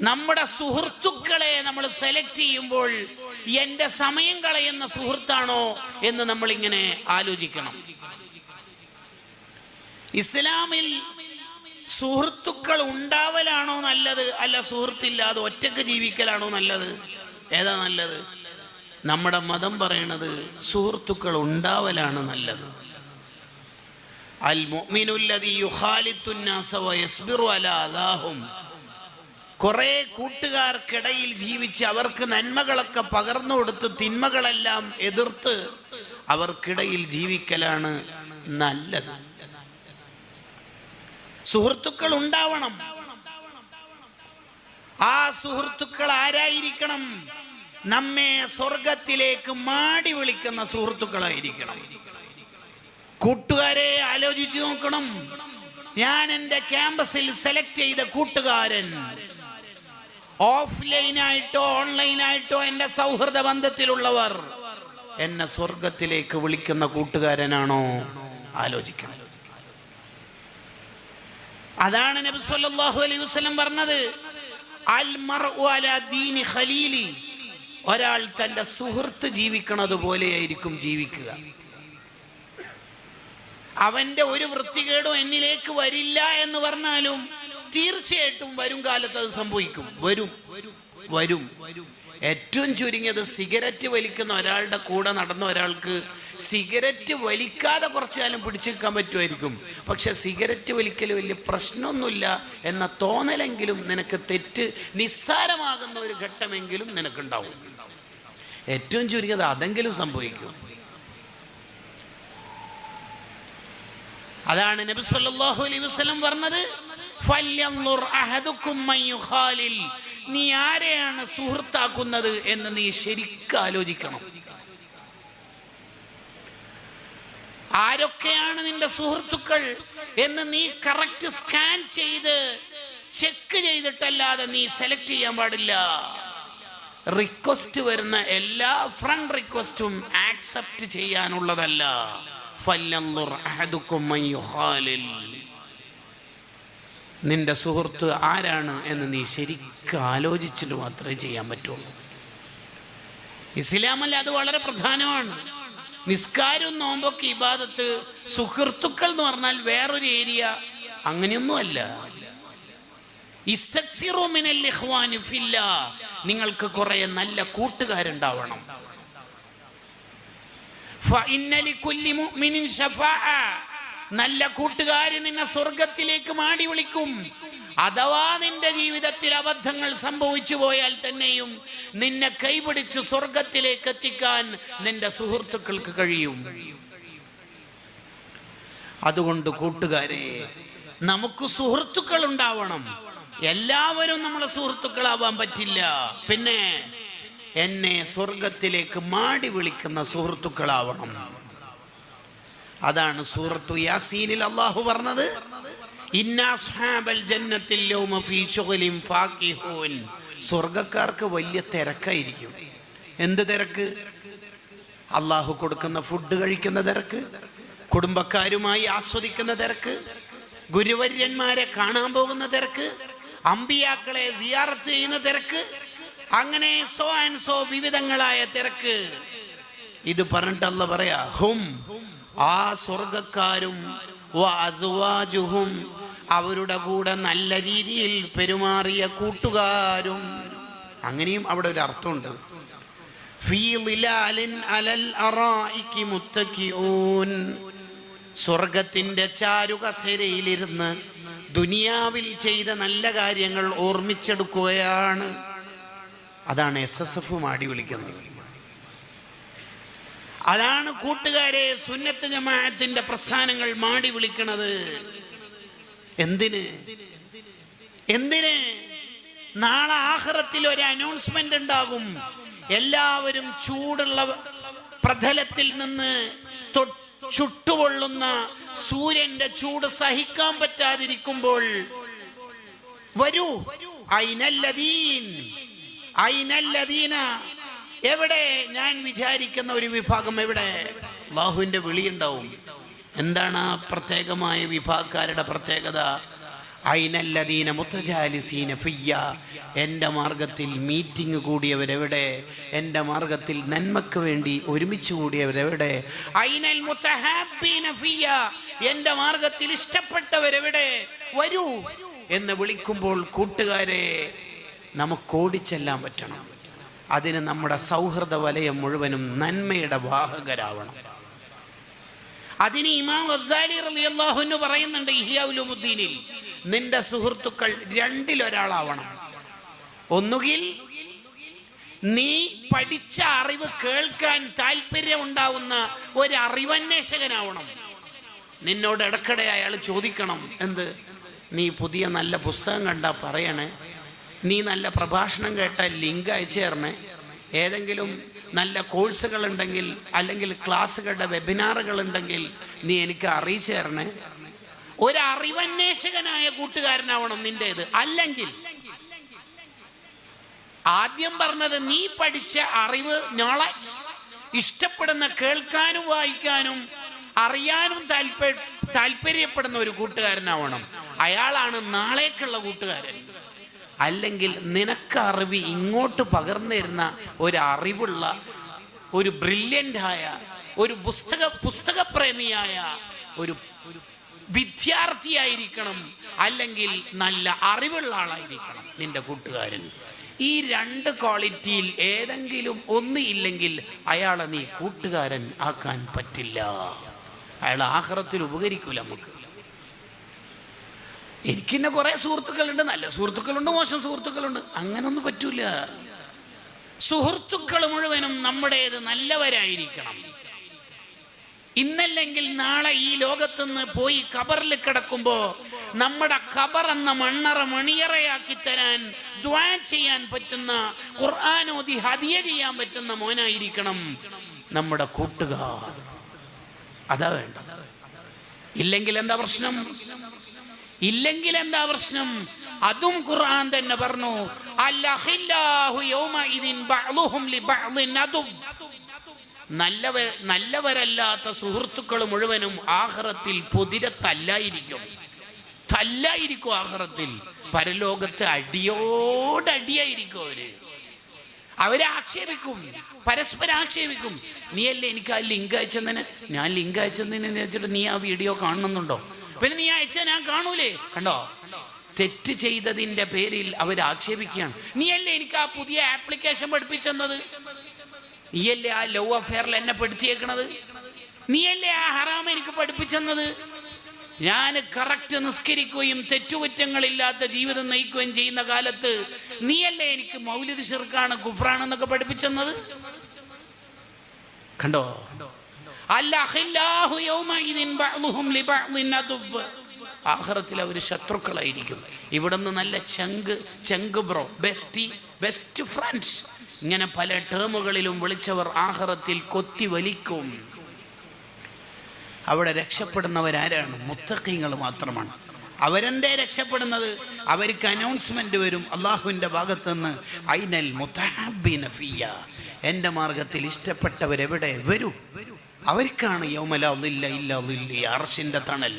നമ്മുടെ സുഹൃത്തുക്കളെ നമ്മൾ സെലക്ട് ചെയ്യുമ്പോൾ എന്റെ സമയം കളയുന്ന സുഹൃത്താണോ എന്ന് നമ്മൾ ഇങ്ങനെ ആലോചിക്കണം. ഇസ്ലാമിൽ സുഹൃത്തുക്കൾ ഉണ്ടാവലാണോ നല്ലത്? അല്ല സുഹൃത്തില്ലാതെ ഒറ്റയ്ക്ക് ജീവിക്കലാണോ നല്ലത്? ഏതാ നല്ലത്? നമ്മുടെ മതം പറയണത് സുഹൃത്തുക്കൾ ഉണ്ടാവലാണ് നല്ലത്. അൽ മുഅ്മിനുല്ലദീ യുഖാലിത്തുന്നാസ വയസ്ബിറു അലാ അദാഹും. കുറെ കൂട്ടുകാർക്കിടയിൽ ജീവിച്ച് അവർക്ക് നന്മകളൊക്കെ പകർന്നു കൊടുത്ത് തിന്മകളെല്ലാം എതിർത്ത് അവർക്കിടയിൽ ജീവിക്കലാണ് നല്ലത്. സുഹൃത്തുക്കൾ ഉണ്ടാവണം. ആ സുഹൃത്തുക്കൾ ആരായിരിക്കണം? നമ്മെ സ്വർഗത്തിലേക്ക് മാടി വിളിക്കുന്ന സുഹൃത്തുക്കളായിരിക്കണം. കൂട്ടുകാരെ ആലോചിച്ചു നോക്കണം. ഞാൻ എന്റെ ക്യാമ്പസിൽ സെലക്ട് ചെയ്ത കൂട്ടുകാരൻ ഓഫ്ലൈനായിട്ടോ ഓൺലൈനായിട്ടോ എന്റെ സൗഹൃദ ബന്ധത്തിലുള്ളവർ എന്നെ സ്വർഗത്തിലേക്ക് വിളിക്കുന്ന കൂട്ടുകാരനാണോ? ആലോചിക്കണം. അതാണ് നബി സല്ലല്ലാഹു അലൈഹി വസല്ലം പറഞ്ഞത്. അൽ മർഉ അലാ ദീനി ഖലീലി. ഒരാൾ തന്റെ സുഹൃത്ത് ജീവിക്കണത് പോലെയായിരിക്കും ജീവിക്കുക. അവന്റെ ഒരു വൃത്തികേടും എന്നിലേക്ക് വരില്ല എന്ന് പറഞ്ഞാലും തീർച്ചയായിട്ടും വരും കാലത്ത് അത് സംഭവിക്കും. വരും. വരും. ഏറ്റവും ചുരുങ്ങിയത് സിഗരറ്റ് വലിക്കുന്ന ഒരാളുടെ കൂടെ നടന്ന ഒരാൾക്ക് സിഗരറ്റ് വലിക്കാതെ കുറച്ചു കാലം പിടിച്ചു നിൽക്കാൻ പറ്റുമായിരിക്കും. പക്ഷെ സിഗരറ്റ് വലിക്കൽ വലിയ പ്രശ്നമൊന്നുമില്ല എന്ന തോന്നലെങ്കിലും നിനക്ക് തെറ്റ് നിസ്സാരമാകുന്ന ഒരു ഘട്ടമെങ്കിലും നിനക്കുണ്ടാവും. ഏറ്റവും ചുരുങ്ങിയത് അതെങ്കിലും സംഭവിക്കും. അതാണ് നബി സല്ലല്ലാഹു അലൈഹി വസല്ലം പറഞ്ഞത്. നീ ആരെയാണ് സുഹൃത്താക്കുന്നത് എന്ന് നീ ശരിക്കും ആലോചിക്കണം. ആരൊക്കെയാണ് നിന്റെ സുഹൃത്തുക്കൾ എന്ന് നീ കറക്റ്റ് സ്കാൻ ചെയ്ത് ചെക്ക് ചെയ്തിട്ടല്ലാതെ നീ സെലക്ട് ചെയ്യാൻ പാടില്ല. റിക്വസ്റ്റ് വരുന്ന എല്ലാ ഫ്രണ്ട് റിക്വസ്റ്റും ആക്സെപ്റ്റ് ചെയ്യാനുള്ളതല്ല. യുഖാലിൽ. നിന്റെ സുഹൃത്ത് ആരാണ് എന്ന് നീ ശരിക്കും ആലോചിച്ചിട്ട് മാത്രമേ ചെയ്യാൻ പറ്റുള്ളൂ ഇസ്ലാമല്ല അത് വളരെ പ്രധാനമാണ് നിസ്കാരവും നോമ്പൊക്കെ ഇബാദത്ത് സുഹൃത്തുക്കൾ എന്ന് പറഞ്ഞാൽ വേറൊരു ഏരിയ അങ്ങനെയൊന്നുമല്ല. നിങ്ങൾക്ക് കുറെ നല്ല കൂട്ടുകാരുണ്ടാവണം മുഅ്മിനിൻ ശഫാഅ. നല്ല കൂട്ടുകാര് നിന്നെ സ്വർഗത്തിലേക്ക് മാടി വിളിക്കും. അഥവാ നിന്റെ ജീവിതത്തിൽ അബദ്ധങ്ങൾ സംഭവിച്ചു പോയാൽ തന്നെയും നിന്നെ കൈപിടിച്ച് സ്വർഗത്തിലേക്ക് എത്തിക്കാൻ നിന്റെ സുഹൃത്തുക്കൾക്ക് കഴിയും. അതുകൊണ്ട് കൂട്ടുകാരെ നമുക്ക് സുഹൃത്തുക്കൾ ഉണ്ടാവണം. എല്ലാവരും നമ്മളെ സുഹൃത്തുക്കളാവാൻ പറ്റില്ല. പിന്നെ എന്നെ സ്വർഗത്തിലേക്ക് മാടി വിളിക്കുന്ന സുഹൃത്തുക്കളാവണം. അതാണ് സൂറത്തു യാസീനിൽ അള്ളാഹു പറഞ്ഞത് സ്വർഗക്കാർക്ക് വലിയ തിരക്കായിരിക്കും. എന്ത് തിരക്ക്? അള്ളാഹു കൊടുക്കുന്ന ഫുഡ് കഴിക്കുന്ന തിരക്ക് കുടുംബക്കാരുമായി ആസ്വദിക്കുന്ന തിരക്ക് ഗുരുവര്യന്മാരെ കാണാൻ പോകുന്ന തിരക്ക് അമ്പിയാക്കളെ സിയാറത്ത് ചെയ്യുന്ന തിരക്ക് അങ്ങനെ സോ ആൻഡ് സോ വിവിധങ്ങളായ തിരക്ക്. ഇത് പറഞ്ഞിട്ടല്ല പറയാ ഹും ആ സ്വർഗക്കാരും അസ്വാജുഹും അവരുടെ കൂടെ നല്ല രീതിയിൽ പെരുമാറിയ കൂട്ടുകാരും. അങ്ങനെയും അവിടെ ഒരു അർത്ഥമുണ്ട്. സ്വർഗത്തിന്റെ ചാരുകസേരയിലിരുന്ന് ദുനിയാവിൽ ചെയ്ത നല്ല കാര്യങ്ങൾ ഓർമ്മിച്ചെടുക്കുകയാണ്. അതാണ് എസ് എസ് എഫ് മാടി വിളിക്കുന്നത്. അതാണ് കൂട്ടുകാരെ സുന്നത്ത് ജമാഅത്തിന്റെ പ്രസ്ഥാനങ്ങൾ മാടി വിളിക്കണത്. എന്തിന്? എന്തിന്? നാളെ ആഹ്റത്തിൽ ഒരു അനൗൺസ്മെന്റ് ഉണ്ടാകും. എല്ലാവരും ചൂടുള്ള പ്രതലത്തിൽ നിന്ന് ചുട്ടുപൊള്ളുന്ന സൂര്യന്റെ ചൂട് സഹിക്കാൻ പറ്റാതിരിക്കുമ്പോൾ വരൂ. ഐനല്ലദീൻ ഐനല്ലദീന എവിടെ ഞാൻ വിചാരിക്കുന്ന ഒരു വിഭാഗം എവിടെ? അള്ളാഹുവിന്റെ വിളിയുണ്ടാവും. എന്താണ് ആ പ്രത്യേകമായ വിഭാഗക്കാരുടെ പ്രത്യേകത? ഐനല്ലദീന മുത്തജാലിസീന ഫിയ്യ. എന്റെ മാർഗത്തിൽ മീറ്റിംഗ് കൂടിയവരെവിടെ? എന്റെ മാർഗത്തിൽ നന്മക്ക് വേണ്ടി ഒരുമിച്ച് കൂടിയവരെവിടെ? അയിനൽ മുത്തഹാബീന ഫിയ്യ. എന്റെ മാർഗത്തിൽ ഇഷ്ടപ്പെട്ടവരെവിടെ? വരൂ എന്ന് വിളിക്കുമ്പോൾ കൂട്ടുകാരെ നമുക്ക് ഓടിച്ചെല്ലാൻ പറ്റണം. അതിന് നമ്മുടെ സൗഹൃദ വലയം മുഴുവനും നന്മയുടെ വാഹകരാവണം. അതിന് ഇമാം ഗസാലി റളിയല്ലാഹു അൻഹു പറയുന്നുണ്ട് ഇഹ്യാ ഉലൂമുദ്ദീനിൽ നിന്റെ സുഹൃത്തുക്കൾ രണ്ടിലൊരാളാവണം. ഒന്നുകിൽ നീ പഠിച്ച അറിവ് കേൾക്കാൻ താല്പര്യം ഉണ്ടാവുന്ന ഒരു അറിവന്വേഷകനാവണം നിന്നോട് ഇടക്കിടെ അയാൾ ചോദിക്കണം എന്ത്? നീ പുതിയ നല്ല പുസ്തകം കണ്ടാ പറയണേ? നീ നല്ല പ്രഭാഷണം കേട്ട ലിങ്ക് അയച്ചു തരണേ. ഏതെങ്കിലും നല്ല കോഴ്സുകൾ ഉണ്ടെങ്കിൽ അല്ലെങ്കിൽ ക്ലാസ്സുകളുടെ വെബിനാറുകൾ ഉണ്ടെങ്കിൽ നീ എനിക്ക് അറിയിച്ചു തരണേ. ഒരു അറിവന്വേഷകനായ കൂട്ടുകാരനാവണം നിന്റേത്. അല്ലെങ്കിൽ ആദ്യം പറഞ്ഞത് നീ പഠിച്ച അറിവ് നോളജ് ഇഷ്ടപ്പെടുന്ന കേൾക്കാനും വായിക്കാനും അറിയാനും താല്പര്യ താല്പര്യപ്പെടുന്ന ഒരു കൂട്ടുകാരനാവണം. അയാളാണ് നാളേക്കുള്ള കൂട്ടുകാരൻ. അല്ലെങ്കിൽ നിനക്ക് അറിവ് ഇങ്ങോട്ട് പകർന്നു തരുന്ന ഒരു അറിവുള്ള ഒരു ബ്രില്യന്റ് ആയ ഒരു പുസ്തക പുസ്തകപ്രേമിയായ ഒരു വിദ്യാർത്ഥിയായിരിക്കണം അല്ലെങ്കിൽ നല്ല അറിവുള്ള ആളായിരിക്കണം നിന്റെ കൂട്ടുകാരൻ. ഈ രണ്ട് ക്വാളിറ്റിയിൽ ഏതെങ്കിലും ഒന്ന് ഇല്ലെങ്കിൽ അയാളെ നീ കൂട്ടുകാരൻ ആക്കാൻ പറ്റില്ല. അയാൾ ആഹ്റത്തിൽ ഉപകരിക്കൂല നമുക്ക്. എനിക്കിന്നെ കുറെ സുഹൃത്തുക്കളുണ്ട്. നല്ല സുഹൃത്തുക്കളുണ്ട് മോശം സുഹൃത്തുക്കളുണ്ട്. അങ്ങനൊന്നും പറ്റൂല. സുഹൃത്തുക്കൾ മുഴുവനും നമ്മുടേത് നല്ലവരായിരിക്കണം. ഇന്നല്ലെങ്കിൽ നാളെ ഈ ലോകത്തുനിന്ന് പോയി കബറിൽ കിടക്കുമ്പോ നമ്മുടെ കബർ എന്ന മണ്ണറ മണിയറയാക്കി തരാൻ ദ്വാ ചെയ്യാൻ പറ്റുന്ന ഖുർആാനോദി ഹതിയ ചെയ്യാൻ പറ്റുന്ന മോനായിരിക്കണം നമ്മുടെ കൂട്ടുകാർ. അതാ വേണ്ട ഇല്ലെങ്കിൽ എന്താ പ്രശ്നം? ഇല്ലെങ്കിൽ എന്താ പ്രശ്നം? അതും ഖുർആൻ തന്നെ പറഞ്ഞു അല്ലാഹു യൗമഇദിൻ ബഅ്ളുഹും ലിബഅ്ളിൻ അദുവ് നല്ലവ നല്ലവരല്ലാത്ത സുഹൃത്തുക്കൾ മുഴുവനും ആഹ്റത്തിൽ പൊതിര തല്ലായിരിക്കും തല്ലായിരിക്കും ആഹ്റത്തിൽ പരലോകത്ത് അടിയോടടിയായിരിക്കും അവർ. അവരെ ആക്ഷേപിക്കും. പരസ്പരം ആക്ഷേപിക്കും. നീയല്ലേ എനിക്ക് ആ ലിങ്ക് അയച്ചെന്നെ? ഞാൻ ലിങ്ക് അയച്ചെന്നെ വെച്ചിട്ട് നീ ആ വീഡിയോ കാണുന്നുണ്ടോ? പിന്നെ നീ അയച്ച ഞാൻ കാണൂലേ? കണ്ടോ? തെറ്റ് ചെയ്തതിന്റെ പേരിൽ അവർ ആക്ഷേപിക്കുകയാണ്. നീയല്ലേ എനിക്ക് ആ പുതിയ ആപ്ലിക്കേഷൻ പഠിപ്പിച്ചെന്നത്? നീയല്ലേ ആ ലവ് അഫെയറിൽ എന്നെ പെടുത്തിയേക്കണത്? നീയല്ലേ ആ ഹറാം എനിക്ക് പഠിപ്പിച്ചെന്നത്? ഞാൻ കറക്റ്റ് നിസ്കരിക്കുകയും തെറ്റുകുറ്റങ്ങളില്ലാത്ത ജീവിതം നയിക്കുകയും ചെയ്യുന്ന കാലത്ത് നീയല്ലേ എനിക്ക് മൗലിദ് ഷിർക്കാണ് കുഫ്രാണെന്നൊക്കെ പഠിപ്പിച്ചെന്നത്? കണ്ടോ? ആഖിറത്തിൽ അവർ ശത്രുക്കളായിരിക്കും. ഇവിടുന്ന് നല്ല ചങ്ക് ചങ്ക് ബ്രോ ബെസ്റ്റി ബെസ്റ്റ് ഫ്രണ്ട്സ്. ഇങ്ങനെ പല ടേമുകളിലും വിളിച്ചവർ ആഹ്റത്തിൽ കൊത്തി വലിക്കും. അവിടെ രക്ഷപ്പെടുന്നവരാരാണ്? മുത്തക്കിങ്ങൾ മാത്രമാണ്. അവരെന്തേ രക്ഷപ്പെടുന്നത്? അവർക്ക് അനൗൺസ്മെന്റ് വരും. അള്ളാഹുവിന്റെ ഭാഗത്തുനിന്ന് ഐനൽ മുത്തഹാബിന ഫിയ എന്റെ മാർഗത്തിൽ ഇഷ്ടപ്പെട്ടവരെവിടെ വരൂ? അവർക്കാണ് യൗമലില്ല ഇല്ല അർഷിന്റെ തണൽ.